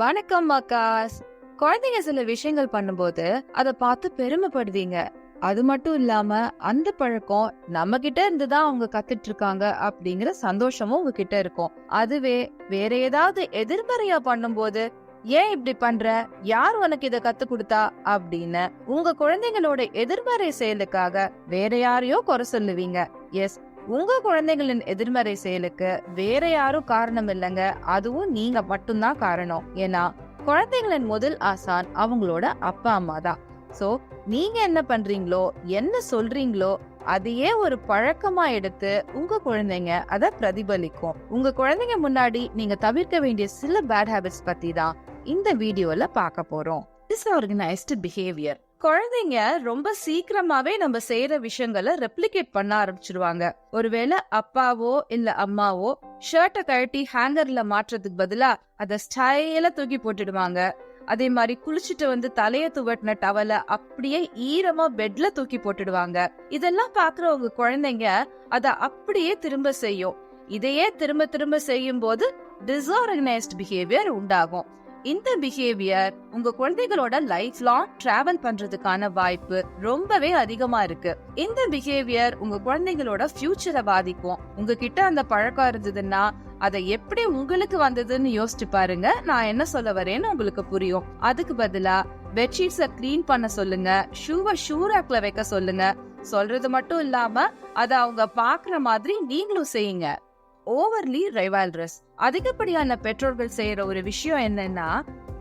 வணக்கம் அக்காஸ் குழந்தைங்க சில விஷயங்கள் பண்ணும்போது அதை பார்த்து பெருமைப்படுவீங்க. அது மட்டும் இல்லாம அந்த பழக்கம் நம்ம கிட்ட இருந்து தான் அவங்க கத்துட்டு இருக்காங்க அப்படிங்கிற சந்தோஷமும் உங்ககிட்ட இருக்கும். அதுவே வேற ஏதாவது எதிர்மறையா பண்ணும்போது ஏன் இப்படி பண்ற? யார் உனக்கு இத கத்து கொடுத்தா? அப்படின்னு உங்க குழந்தைங்களோட எதிர்மறை செயலுக்காக வேற யாரையோ குறை சொல்லுவீங்க. எஸ் உங்க குழந்தைகளின் எதிர்மறை செயலுக்கு வேற யாரும் காரணம் இல்லைங்க. அதுவும் நீங்க மட்டும்தான் காரணம். ஏன்னா குழந்தைகளின் முதல் ஆசான் அவங்களோட அப்பா அம்மா தான். சோ நீங்க என்ன பண்றீங்களோ என்ன சொல்றீங்களோ அதையே ஒரு பழக்கமா எடுத்து உங்க குழந்தைங்க அதை பிரதிபலிக்கும். உங்க குழந்தைங்க முன்னாடி நீங்க தவிர்க்க வேண்டிய சில பேட் ஹாபிட்ஸ் பத்தி தான் இந்த வீடியோல பார்க்க போறோம். டிஸ்ஆர்கனைஸ்டு பிஹேவியர் குழந்தைங்க ரொம்ப சீக்கிரமாவே நம்ம செய்யற விஷயங்களை ரெப்ளிகேட் பண்ண ஆரம்பிச்சிருவாங்க. ஒருவேளை அப்பாவோ இல்ல அம்மாவோ ஷர்ட்டை கழட்டி ஹேங்கர்ல மாற்றதுக்கு பதிலா அத ஸ்டைல தூக்கி போட்டுடுவாங்க. அதே மாதிரி குளிச்சுட்டு வந்து தலைய துவட்டின டவல அப்படியே ஈரமா பெட்ல தூக்கி போட்டுடுவாங்க. இதெல்லாம் பாக்குற உங்க குழந்தைங்க அத அப்படியே திரும்ப செய்யும். இதையே திரும்ப திரும்ப செய்யும் போது டிஸ்ஆர்கனைஸ்ட் பிஹேவியர் உண்டாகும். இந்த பிஹேவியர் உங்க குழந்தைகளோட லைஃப் லாங் டிராவல் பண்றதுக்கான வாய்ப்பு ரொம்பவே அதிகமா இருக்கு. இந்த பிஹேவியர் உங்க குழந்தைகளோட ஃபியூச்சரை பாதிக்கும். உங்ககிட்ட அந்த பழக்கம் இருந்ததுன்னா அதை எப்படி உங்களுக்கு வந்ததுன்னு யோசிச்சு பாருங்க. நான் என்ன சொல்ல வரேன்னு உங்களுக்கு புரியும். அதுக்கு பதிலா பெட்ஷீட்ஸ க்ளீன் பண்ண சொல்லுங்க. ஷூவை ஷூ ரேக்ல வைக்க சொல்லுங்க. சொல்றது மட்டும் இல்லாம அதை அவங்க பாக்குற மாதிரி நீங்களும் செய்யுங்க. ஓவர்லி ரைவால்ரஸ் அதிகப்படியான பெற்றோர்கள் செய்யற ஒரு விஷயம் என்னன்னா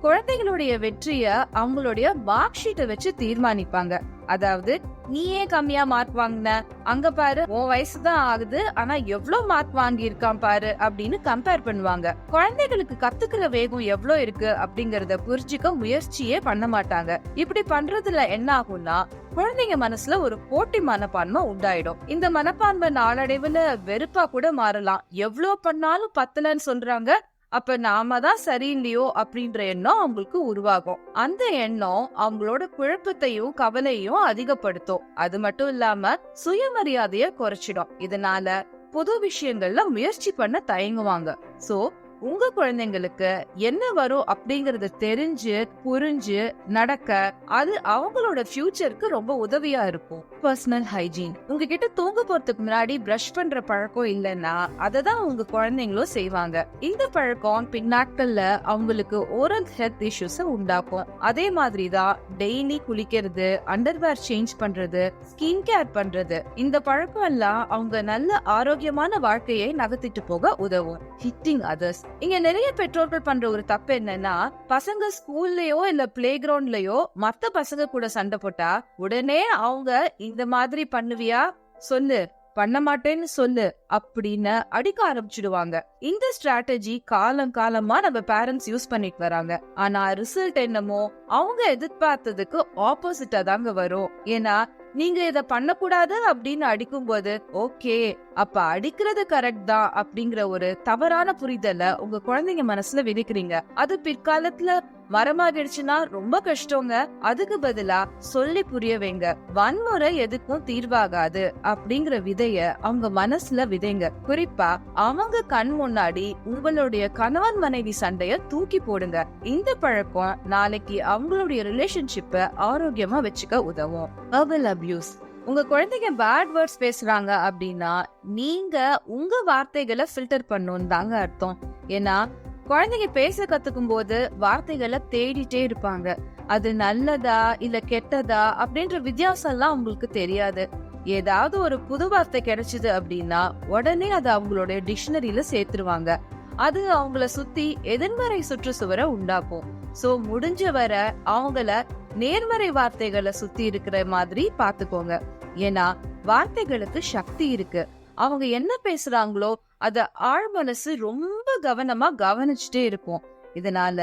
குழந்தைகளுடைய வெற்றிய அவங்களுடைய மார்க் ஷீட்டை வச்சு தீர்மானிப்பாங்க. அதாவது நீ ஏன் கம்மியா மார்க் வாங்கின. அங்க பாரு உன் வயசுதான் ஆகுது. ஆனா எவ்வளவு மார்க் வாங்கி இருக்கான் பாரு அப்படின்னு கம்பேர் பண்ணுவாங்க. குழந்தைகளுக்கு கத்துக்கிற வேகம் எவ்வளவு இருக்கு அப்படிங்கறத புரிஞ்சுக்க முயற்சியே பண்ண மாட்டாங்க. இப்படி பண்றதுல என்ன ஆகும்னா குழந்தைங்க மனசுல ஒரு போட்டி மனப்பான்மை உண்டாயிடும். இந்த மனப்பான்மை நாளடைவுல வெறுப்பா கூட மாறலாம். எவ்வளவு பண்ணாலும் பத்தலன்னு சொல்றாங்க. அப்ப நாம தான் சரியில்லையோ அப்படின்ற எண்ணம் அவங்களுக்கு உருவாகும். அந்த எண்ணம் அவங்களோட குழப்பத்தையும் கவலையும் அதிகப்படுத்தும். அது மட்டும் இல்லாம சுயமரியாதைய குறைச்சிடும். இதனால புது விஷயங்கள்ல முயற்சி பண்ண தயங்குவாங்க. சோ உங்க குழந்தைங்களுக்கு என்ன வரும் அப்படிங்கறத தெரிஞ்சு புரிஞ்சு நடக்க அது அவங்களோட ஃபியூச்சருக்கு ரொம்ப உதவியா இருக்கும். பர்சனல் ஹைஜீன் உங்ககிட்ட தூங்க போறதுக்கு முன்னாடி பிரஷ் பண்ற பழக்கம் இல்லைன்னா அதை தான் உங்க குழந்தைங்களும் செய்வாங்க. இந்த பழக்கம் பின்னாட்கள்ல அவங்களுக்கு ஓரல் ஹெல்த் இஷ்யூஸ் உண்டாக்கும். அதே மாதிரி தான் டெய்லி குளிக்கிறது அண்டர்வேர் சேஞ்ச் பண்றது ஸ்கின் கேர் பண்றது. இந்த பழக்கம் எல்லாம் அவங்க நல்ல ஆரோக்கியமான வாழ்க்கையை நகர்த்திட்டு போக உதவும். ஹிட்டிங் அதர்ஸ் இங்க நிறைய பெற்றோர்கள் பண்ற ஒரு தப்பு என்னன்னா பசங்க ஸ்கூல்லயோ இல்ல பிளே கிரவுண்ட்லயோ மத்த பசங்க கூட சண்டை போட்டா உடனே அவங்க இந்த மாதிரி பண்ணுவியா? சொல்லு. பண்ண மாட்டேன்னு சொல்லு அப்படின்னு அடிக்க ஆரம்பிச்சிடுவாங்க. இந்த ஸ்ட்ராட்டஜி காலம் காலமா நம்ம பேரண்ட்ஸ் யூஸ் பண்ணிட்டு வராங்க. ஆனா ரிசல்ட் என்னமோ அவங்க எதிர்பார்த்ததுக்கு ஆப்போசிட்டா தாங்க வரும். ஏன்னா நீங்க இத பண்ணக்கூடாது அப்படின்னு அடிக்கும் போது ஓகே அப்ப அடிக்கிறது கரெக்ட் தான் அப்படிங்கிற ஒரு தவறான புரிதல உங்க குழந்தைங்க மனசுல விதைக்கிறீங்க அது பிற்காலத்துல மரமாகிடுச்சுன்னா ரொம்ப கஷ்டங்க. அதுக்கு பதிலா சொல்லி புரிய வைங்க வன்முறை எதுக்கும் தீர்வாகாது அப்படிங்கிற விதைய அவங்க மனசுல விதைங்க. குறிப்பா அவங்க கண் முன்னாடி உங்களுடைய கணவன் மனைவி சண்டைய தூக்கி போடுங்க. இந்த பழக்கம் நாளைக்கு அவங்களுடைய ரிலேஷன்ஷிப்ப ஆரோக்கியமா வச்சுக்க உதவும். அர்பல் அபியூஸ் உங்க குழந்தைங்க பேட் வேர்ட்ஸ் பேசுறாங்க அப்படின்னா நீங்க உங்க வார்த்தைகளை ஃபில்டர் பண்ணணும் தாங்க அர்த்தம். ஏன்னா குழந்தைங்க பேச கத்துக்கும் போது வார்த்தைகளை தேடிட்டே இருப்பாங்க. அது நல்லதா இல்ல கெட்டதா அப்படின்ற வித்தியாசம் எல்லாம் அவங்களுக்கு தெரியாது. ஏதாவது ஒரு புது வார்த்தை கிடைச்சது அப்படின்னா உடனே அதை அவங்களோட டிக்ஷனரியில சேர்த்துருவாங்க. அது அவங்கள சுத்தி எதிர்மறை சுற்றுச்சுவரை உண்டாக்கும். சோ முடிஞ்ச வர அவங்கள நேர்மறை வார்த்தைகளை சுத்தி இருக்கிற மாதிரி பாத்துக்கோங்க ஏன்னா வார்த்தைகளுக்கு சக்தி இருக்கு. அவங்க என்ன பேசுறாங்களோ அத ஆழ் மனசு ரொம்ப கவனமா கவனிச்சுட்டே இருக்கும் இதனால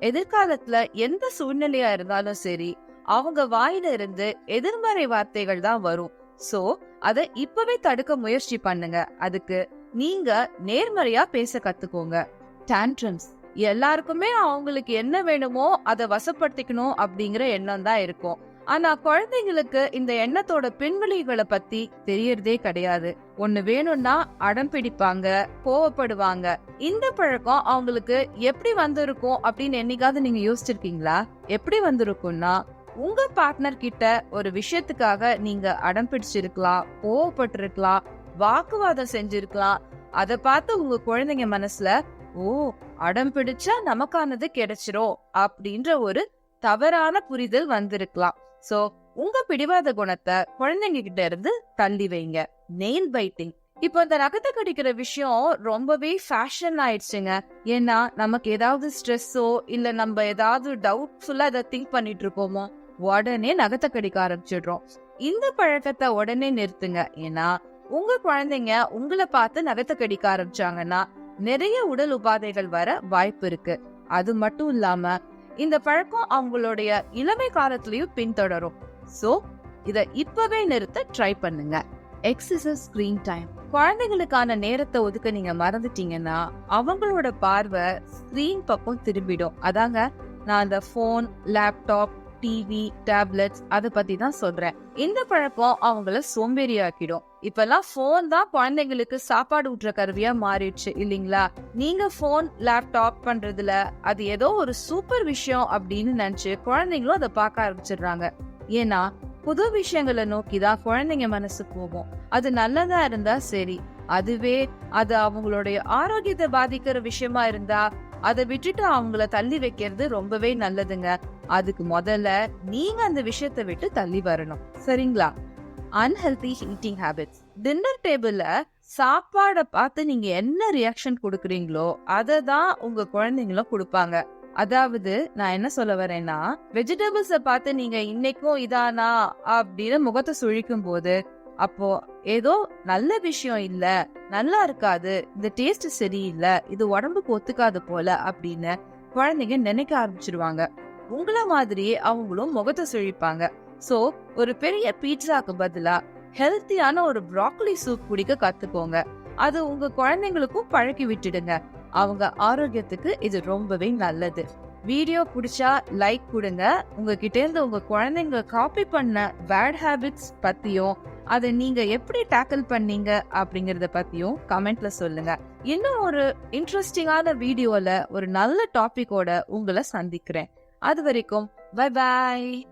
எதிர்காலத்துல எந்த சூழ்நிலையா இருந்தாலும் சரி அவங்க வாயில இருந்து எதிர்மறை வார்த்தைகள் தான் வரும். சோ அத இப்பவே தடுக்க முயற்சி பண்ணுங்க. அதுக்கு நீங்க நேர்மறையா பேச கத்துக்கோங்க. டான்ட்ரம்ஸ் எல்லாருக்குமே அவங்களுக்கு என்ன வேணுமோ அதை வசப்படுத்திக்கணும் அப்படிங்கிற எண்ணம் தான் இருக்கும். ஆனா குழந்தைங்களுக்கு இந்த எண்ணத்தோட பின்விளைவுகளை பத்தி தெரியறதே கிடையாது. ஒண்ணு வேணும்னா அடம் பிடிப்பாங்க கோவப்படுவாங்க. இந்த பழக்கம் அவங்களுக்கு எப்படி வந்திருக்கும் அப்படின்னு என்னைக்காவது நீங்க யோசிச்சிருக்கீங்களா? எப்படி வந்திருக்கும்னா உங்க பார்ட்னர் கிட்ட ஒரு விஷயத்துக்காக நீங்க அடம் பிடிச்சிருக்கலாம் கோவப்பட்டிருக்கலாம் வாக்குவாதம் செஞ்சிருக்கலாம். அதை பார்த்து உங்க குழந்தைங்க மனசுல ஓ அடம் பிடிச்சா நமக்கானது கிடைச்சிரும் அப்படின்ற ஒரு தவறான புரிதல் வந்திருக்கலாம். சோ உங்க பிடிவாத குணத்தை குழந்தைங்க கிட்ட இருந்து தள்ளி வைங்க. நெயில் பைட்டிங் இப்போ இந்த ரகத்தை கடிக்கிற விஷயம் ரொம்பவே ஃபேஷன் ஆயிடுச்சுங்க. ஏன்னா நமக்கு ஏதாவது ஸ்ட்ரெஸ்ஸோ இல்ல நம்ம ஏதாவது டவுட்ஃபுல்லா அதை திங்க் பண்ணிட்டு இருக்கோமோ உடனே நகத்தை கடிக்க ஆரம்பிச்சிடுறோம். இந்த பழக்கத்தை உடனே நிறுத்துங்க. ஏன்னா உங்க குழந்தைங்க உங்களை பார்த்து நகத்தை கடிக்க ஆரம்பிச்சாங்கன்னா நிறைய உடல் உபாதைகள் வர வாய்ப்பு இருக்கு. அது மட்டும் இல்லாம இந்த பழக்கம் அவங்களுடைய இளமை காலத்திலயும் பின்தொடரும். சோ இத இப்பவே நிறுத்த ட்ரை பண்ணுங்க. எக்ஸசைஸ் ஸ்கிரீன் டைம் குழந்தைங்களுக்கான நேரத்தை ஒதுக்க நீங்க மறந்துட்டீங்கன்னா அவங்களோட பார்வை ஸ்கிரீன் பக்கம் திரும்பிடும். அதாங்க நான் அந்த ஃபோன் லேப்டாப் டிவி டேப்லெட்ஸ் அதை பத்தி தான் சொல்றேன். இந்த பழக்கம் அவங்கள சோம்பேறியாக்கிடும். இப்பெல்லாம் போன் தான் குழந்தைங்களுக்கு சாப்பாடு ஊட்டுற கருவியா மாறிடுச்சு இல்லீங்களா? நீங்க போன் லேப்டாப் பண்றதுல அது ஏதோ ஒரு சூப்பர் விஷயம் அப்படின்னு நினைச்சு குழந்தைங்களும் அதை பார்க்க ஆரம்பிச்சிடுறாங்க. ஏன்னா புது விஷயங்களை நோக்கி தான் குழந்தைங்க மனசு போகும். அது நல்லதா இருந்தா சரி. அதுவே அது அவங்களுடைய ஆரோக்கியத்தை பாதிக்கிற விஷயமா இருந்தா அதை விட்டுட்டு அவங்கள தள்ளி வைக்கிறது ரொம்பவே நல்லதுங்க. அதுக்கு முதல்ல நீங்க அந்த விஷயத்தை விட்டு தள்ளி வரணும். சரிங்களா? அன்ஹெல்தி ஈட்டிங் ஹேபிட்ஸ் டின்னர் டேபிள்ல சாப்பாடை பார்த்து நீங்க என்ன ரியாக்ஷன் கொடுக்குறீங்களோ அதை தான் உங்க குழந்தைங்களும் கொடுப்பாங்க. அதாவது நான் என்ன சொல்ல வரேன்னா வெஜிடபிள்ஸ பார்த்து நீங்க இன்னைக்கும் இதானா அப்படின்னு முகத்தை சுழிக்கும் போது அப்போ ஏதோ நல்ல விஷயம் இல்ல நல்லா இருக்காது இந்த டேஸ்ட் சரியில்லை இது உடம்புக்கு ஒத்துக்காது போல அப்படின்னு குழந்தைங்க நினைக்க ஆரம்பிச்சிருவாங்க. உங்கள மாதிரியே அவங்களும் முகத்தை சுழிப்பாங்க. சோ ஒரு பெரிய பீட்சாக்கு பதிலா ஹெல்த்தியான ஒரு ப்ராக்கலி சூப் குடிக்க கத்துக்கோங்க. அது உங்க குழந்தைங்களுக்கும் பழக்கி விட்டுடுங்க. அவங்க ஆரோக்கியத்துக்கு இது ரொம்பவே நல்லது. வீடியோ பிடிச்சா லைக் கொடுங்க. உங்ககிட்ட இருந்து உங்க குழந்தைங்க காப்பி பண்ண பேட் ஹேபிட்ஸ் பத்தியும் அதை நீங்க எப்படி டேக்கிள் பண்ணீங்க அப்படிங்கறத பத்தியும் கமெண்ட்ல சொல்லுங்க. இன்னும் ஒரு இன்ட்ரெஸ்டிங்கான வீடியோல ஒரு நல்ல டாபிக்கோட உங்களை சந்திக்கிறேன். அது வரைக்கும் பை பாய்